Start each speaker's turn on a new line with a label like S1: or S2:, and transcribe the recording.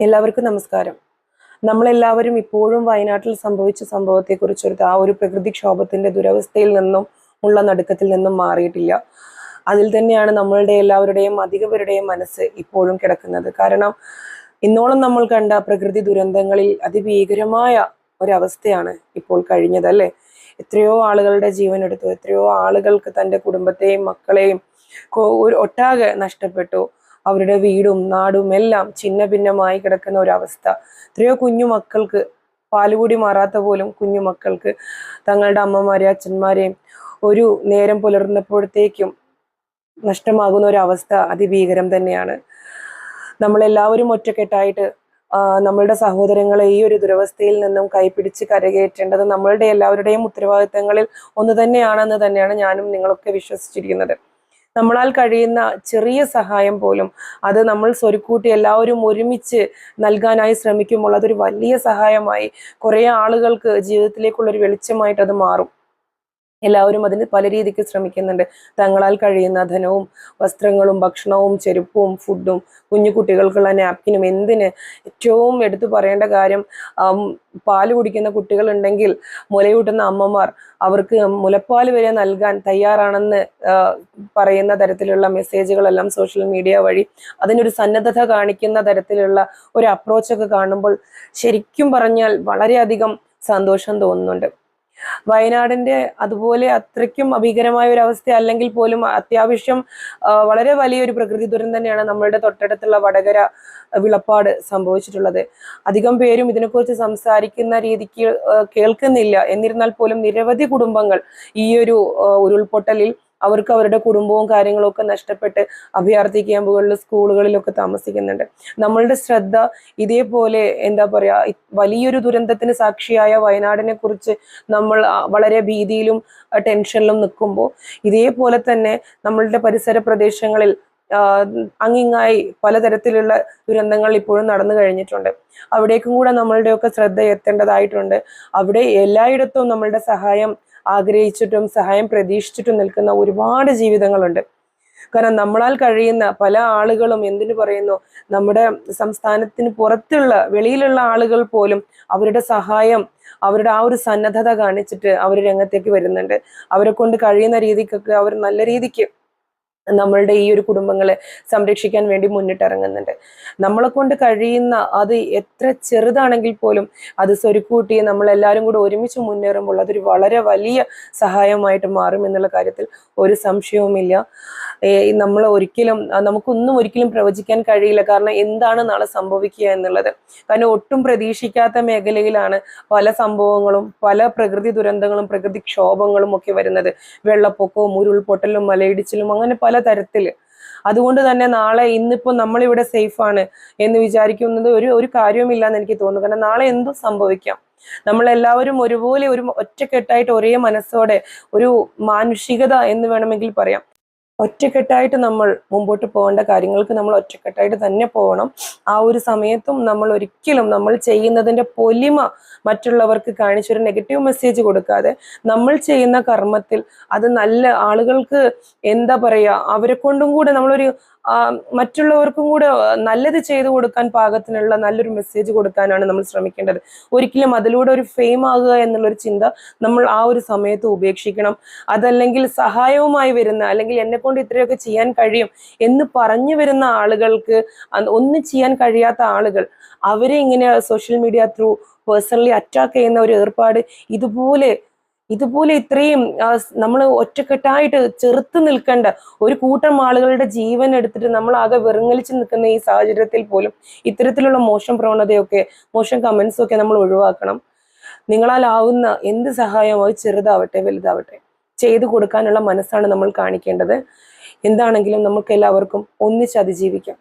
S1: എല്ലാവർക്കും നമസ്കാരം. നമ്മളെല്ലാവരും ഇപ്പോഴും വയനാട്ടിൽ സംഭവിച്ച സംഭവത്തെക്കുറിച്ചൊരു ആ ഒരു പ്രകൃതിക്ഷോഭത്തിന്റെ ദുരവസ്ഥയിൽ നിന്നും ഉള്ള നടുക്കത്തിൽ നിന്നും മാറിയിട്ടില്ല. അതിൽ തന്നെയാണ് നമ്മളുടെ എല്ലാവരുടെയും അധികവരുടെയും മനസ്സ് ഇപ്പോഴും കിടക്കുന്നത്. കാരണം ഇന്നോളം നമ്മൾ കണ്ട പ്രകൃതി ദുരന്തങ്ങളിൽ അതിഭീകരമായ ഒരവസ്ഥയാണ് ഇപ്പോൾ കഴിഞ്ഞത് അല്ലേ? എത്രയോ ആളുകളുടെ ജീവൻ എടുത്തു എത്രയോ ആളുകൾക്ക് തന്റെ കുടുംബത്തെയും മക്കളെയും ഒട്ടാകെ നഷ്ടപ്പെട്ടു. അവരുടെ വീടും നാടും എല്ലാം ഛിന്ന ഭിന്നമായി കിടക്കുന്ന ഒരവസ്ഥ. എത്രയോ കുഞ്ഞു മക്കൾക്ക് പാലുകൂടി മാറാത്ത പോലും കുഞ്ഞു മക്കൾക്ക് തങ്ങളുടെ അമ്മമാരെ അച്ഛന്മാരെയും ഒരു നേരം പുലർന്നപ്പോഴത്തേക്കും നഷ്ടമാകുന്ന ഒരവസ്ഥ അതിഭീകരം തന്നെയാണ്. നമ്മളെല്ലാവരും ഒറ്റക്കെട്ടായിട്ട് നമ്മളുടെ സഹോദരങ്ങളെ ഈ ഒരു ദുരവസ്ഥയിൽ നിന്നും കൈപിടിച്ച് കരകയറ്റേണ്ടത് നമ്മളുടെ എല്ലാവരുടെയും ഉത്തരവാദിത്തങ്ങളിൽ ഒന്ന് തന്നെയാണെന്ന് തന്നെയാണ് ഞാനും നിങ്ങളൊക്കെ വിശ്വസിച്ചിരിക്കുന്നത്. നമ്മളാൽ കഴിയുന്ന ചെറിയ സഹായം പോലും അത് നമ്മൾ സ്വരുക്കൂട്ടി എല്ലാവരും ഒരുമിച്ച് നൽകാനായി ശ്രമിക്കുമ്പോൾ അതൊരു വലിയ സഹായമായി കുറേ ആളുകൾക്ക് ജീവിതത്തിലേക്കുള്ളൊരു വെളിച്ചമായിട്ട് അത് മാറും. എല്ലാവരും അതിന് പല രീതിക്ക് ശ്രമിക്കുന്നുണ്ട്. തങ്ങളാൽ കഴിയുന്ന ധനവും വസ്ത്രങ്ങളും ഭക്ഷണവും ചെരുപ്പും ഫുഡും കുഞ്ഞു കുട്ടികൾക്കുള്ള നാപ്കിനും എന്തിന്? ഏറ്റവും എടുത്തു പറയേണ്ട കാര്യം പാൽ കുടിക്കുന്ന കുട്ടികളുണ്ടെങ്കിൽ മുലയൂട്ടുന്ന അമ്മമാർ അവർക്ക് മുലപ്പാൽ വരെ നൽകാൻ തയ്യാറാണെന്ന് പറയുന്ന തരത്തിലുള്ള മെസ്സേജുകളെല്ലാം സോഷ്യൽ മീഡിയ വഴി അതിനൊരു സന്നദ്ധത കാണിക്കുന്ന തരത്തിലുള്ള ഒരു അപ്രോച്ചൊക്കെ കാണുമ്പോൾ ശരിക്കും പറഞ്ഞാൽ വളരെയധികം സന്തോഷം തോന്നുന്നുണ്ട്. വയനാടിന്റെ അതുപോലെ അത്രയ്ക്കും അഭീകരമായ ഒരു അവസ്ഥ അല്ലെങ്കിൽ പോലും അത്യാവശ്യം വളരെ വലിയൊരു പ്രകൃതി ദുരന്തം തന്നെയാണ് നമ്മളുടെ തൊട്ടടുത്തുള്ള വടകര വിളപ്പാട് സംഭവിച്ചിട്ടുള്ളത്. അധികം പേരും ഇതിനെക്കുറിച്ച് സംസാരിക്കുന്ന രീതിക്ക് കേൾക്കുന്നില്ല. എന്നിരുന്നാൽ പോലും നിരവധി കുടുംബങ്ങൾ ഈ ഒരു ഉരുൾപൊട്ടലിൽ അവർക്ക് അവരുടെ കുടുംബവും കാര്യങ്ങളും ഒക്കെ നഷ്ടപ്പെട്ട് അഭയാർത്ഥി ക്യാമ്പുകളിൽ സ്കൂളുകളിലൊക്കെ താമസിക്കുന്നുണ്ട്. നമ്മളുടെ ശ്രദ്ധ ഇതേപോലെ എന്താ പറയാ വലിയൊരു ദുരന്തത്തിന് സാക്ഷിയായ വയനാടിനെ കുറിച്ച് നമ്മൾ വളരെ ഭീതിയിലും ടെൻഷനിലും നിൽക്കുമ്പോൾ ഇതേപോലെ തന്നെ നമ്മളുടെ പരിസര പ്രദേശങ്ങളിൽ അങ്ങിങ്ങായി പലതരത്തിലുള്ള ദുരന്തങ്ങൾ ഇപ്പോഴും നടന്നു കഴിഞ്ഞിട്ടുണ്ട്. അവിടേക്കും കൂടെ നമ്മളുടെയൊക്കെ ശ്രദ്ധ എത്തേണ്ടതായിട്ടുണ്ട്. അവിടെ എല്ലായിടത്തും നമ്മളുടെ സഹായം ആഗ്രഹിച്ചിട്ടും സഹായം പ്രതീക്ഷിച്ചിട്ടും നിൽക്കുന്ന ഒരുപാട് ജീവിതങ്ങളുണ്ട്. കാരണം നമ്മളാൽ കഴിയുന്ന പല ആളുകളും എന്തിനു പറയുന്നു? നമ്മുടെ സംസ്ഥാനത്തിന് പുറത്തുള്ള വെളിയിലുള്ള ആളുകൾ പോലും അവരുടെ സഹായം അവരുടെ ആ ഒരു സന്നദ്ധത കാണിച്ചിട്ട് അവർ രംഗത്തേക്ക് വരുന്നുണ്ട്. അവരെ കൊണ്ട് കഴിയുന്ന രീതിക്കൊക്കെ അവർ നല്ല രീതിക്ക് നമ്മളുടെ ഈ ഒരു കുടുംബങ്ങളെ സംരക്ഷിക്കാൻ വേണ്ടി മുന്നിട്ടിറങ്ങുന്നുണ്ട്. നമ്മളെ കൊണ്ട് കഴിയുന്ന അത് എത്ര ചെറുതാണെങ്കിൽ പോലും അത് സ്വരുക്കൂട്ടി നമ്മളെല്ലാവരും കൂടെ ഒരുമിച്ച് മുന്നേറുമ്പോൾ അതൊരു വളരെ വലിയ സഹായമായിട്ട് മാറും എന്നുള്ള കാര്യത്തിൽ ഒരു സംശയവുമില്ല. നമ്മൾ ഒരിക്കലും നമുക്കൊന്നും ഒരിക്കലും പ്രവചിക്കാൻ കഴിയില്ല. കാരണം എന്താണ് നാളെ സംഭവിക്കുക എന്നുള്ളത്. കാരണം ഒട്ടും പ്രതീക്ഷിക്കാത്ത മേഖലയിലാണ് പല സംഭവങ്ങളും പല പ്രകൃതി ദുരന്തങ്ങളും പ്രകൃതി ക്ഷോഭങ്ങളും ഒക്കെ വരുന്നത്. വെള്ളപ്പൊക്കവും ഉരുൾപൊട്ടലും മലയിടിച്ചിലും അങ്ങനെ പല തരത്തിൽ അതുകൊണ്ട് തന്നെ നാളെ ഇന്നിപ്പോ നമ്മളിവിടെ സേഫ് ആണ് എന്ന് വിചാരിക്കുന്നത് ഒരു ഒരു കാര്യവുമില്ല എന്ന് എനിക്ക് തോന്നുന്നു. കാരണം നാളെ എന്തും സംഭവിക്കാം? നമ്മളെല്ലാവരും ഒരുപോലെ ഒരു ഒറ്റക്കെട്ടായിട്ട് ഒരേ മനസ്സോടെ ഒരു മാനുഷികത എന്ന് വേണമെങ്കിൽ പറയാം. ഒറ്റക്കെട്ടായിട്ട് നമ്മൾ മുമ്പോട്ട് പോകേണ്ട കാര്യങ്ങൾക്ക് നമ്മൾ ഒറ്റക്കെട്ടായിട്ട് തന്നെ പോകണം. ആ ഒരു സമയത്തും നമ്മൾ ഒരിക്കലും നമ്മൾ ചെയ്യുന്നതിന്റെ പൊലിമ മറ്റുള്ളവർക്ക് കാണിച്ചൊരു നെഗറ്റീവ് മെസ്സേജ് കൊടുക്കാതെ നമ്മൾ ചെയ്യുന്ന കർമ്മത്തിൽ അത് നല്ല ആളുകൾക്ക് എന്താ പറയുക അവരെ കൊണ്ടും കൂടെ നമ്മളൊരു മറ്റുള്ളവർക്കും കൂടെ നല്ലത് ചെയ്തു കൊടുക്കാൻ പാകത്തിനുള്ള നല്ലൊരു മെസ്സേജ് കൊടുക്കാനാണ് നമ്മൾ ശ്രമിക്കേണ്ടത്. ഒരിക്കലും അതിലൂടെ ഒരു ഫെയിം ആകുക എന്നുള്ളൊരു ചിന്ത നമ്മൾ ആ ഒരു സമയത്ത് ഉപേക്ഷിക്കണം. അതല്ലെങ്കിൽ സഹായവുമായി വരുന്ന അല്ലെങ്കിൽ എന്നെ കൊണ്ട് ഇത്രയൊക്കെ ചെയ്യാൻ കഴിയും എന്ന് പറഞ്ഞു വരുന്ന ആളുകൾക്ക് ഒന്നും ചെയ്യാൻ കഴിയാത്ത ആളുകൾ അവരെ ഇങ്ങനെ social media through personally attack ചെയ്യുന്ന ഒരു ഏർപ്പാട് ഇതുപോലെ ഇതുപോലെ ഇത്രയും നമ്മൾ ഒറ്റക്കെട്ടായിട്ട് ചെറുത്ത് നിൽക്കേണ്ട ഒരു കൂട്ടം ആളുകളുടെ ജീവൻ എടുത്തിട്ട് നമ്മൾ ആകെ വെറുങ്ങലിച്ച് നിൽക്കുന്ന ഈ സാഹചര്യത്തിൽ പോലും ഇത്തരത്തിലുള്ള മോശം പ്രവണതയൊക്കെ മോശം കമന്റ്സ് ഒക്കെ നമ്മൾ ഒഴിവാക്കണം. നിങ്ങളാൽ ആവുന്ന എന്ത് സഹായമോ ചെറുതാവട്ടെ വലുതാവട്ടെ. ചെയ്തു കൊടുക്കാനുള്ള മനസ്സാണ് നമ്മൾ കാണിക്കേണ്ടത്. എന്താണെങ്കിലും നമുക്ക് എല്ലാവർക്കും ഒന്നിച്ച് അതിജീവിക്കാം.